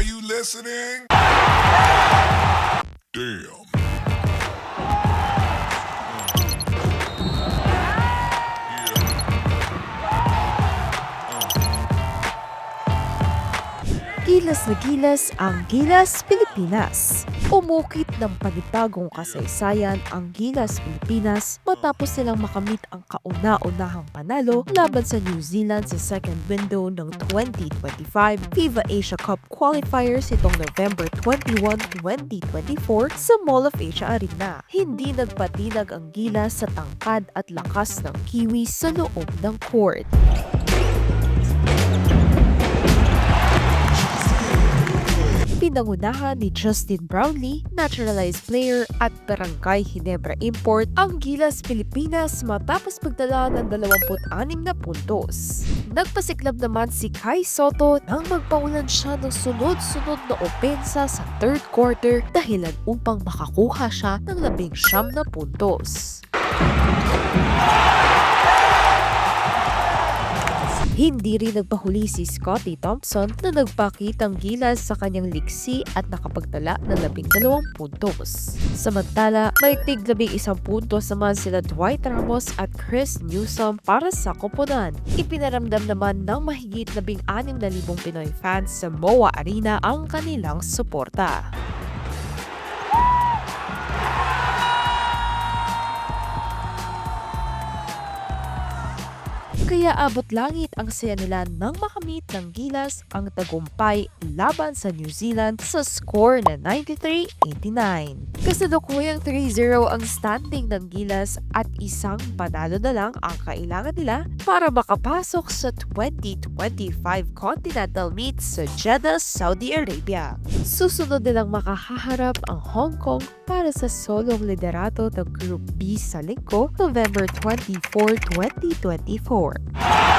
Are you listening? Damn. Gilas na gilas ang Gilas Pilipinas. Umukit ng panibagong kasaysayan ang Gilas Pilipinas matapos silang makamit ang kauna-unahang panalo laban sa New Zealand sa second window ng 2025 FIBA Asia Cup qualifiers itong November 21, 2024 sa Mall of Asia Arena. Hindi nagpatinag ang Gilas sa tangkad at lakas ng Kiwis sa loob ng court. Pinangunahan ni Justin Brownlee, naturalized player at Barangay Ginebra import ang Gilas Pilipinas matapos magdala ng 26 na puntos. Nagpasiklab naman si Kai Soto nang magpaulan siya ng sunod-sunod na opensa sa third quarter dahilan upang makakuha siya ng labing siyam na puntos. Hindi rin nagpahuli si Scotty Thompson na nagpakitang gilas sa kanyang liksi at nakapagtala ng labing dalawang puntos. Samantala, may tig labing isang puntos naman sila Dwight Ramos at Chris Newsom para sa koponan. Ipinaramdam naman ng mahigit labing anim na libong Pinoy fans sa MOA Arena ang kanilang suporta. Kaya abot langit ang saya nila nang makamit ng gilas ang tagumpay laban sa New Zealand sa score na 93-89. Kasalukuyang 3-0 ang standing ng gilas at isang panalo na lang ang kailangan nila para makapasok sa 2025 Continental Meet sa Jeddah, Saudi Arabia. Susunod nilang makahaharap ang Hong Kong para sa solong liderato ng Group B sa linggo, November 24, 2024. Ah!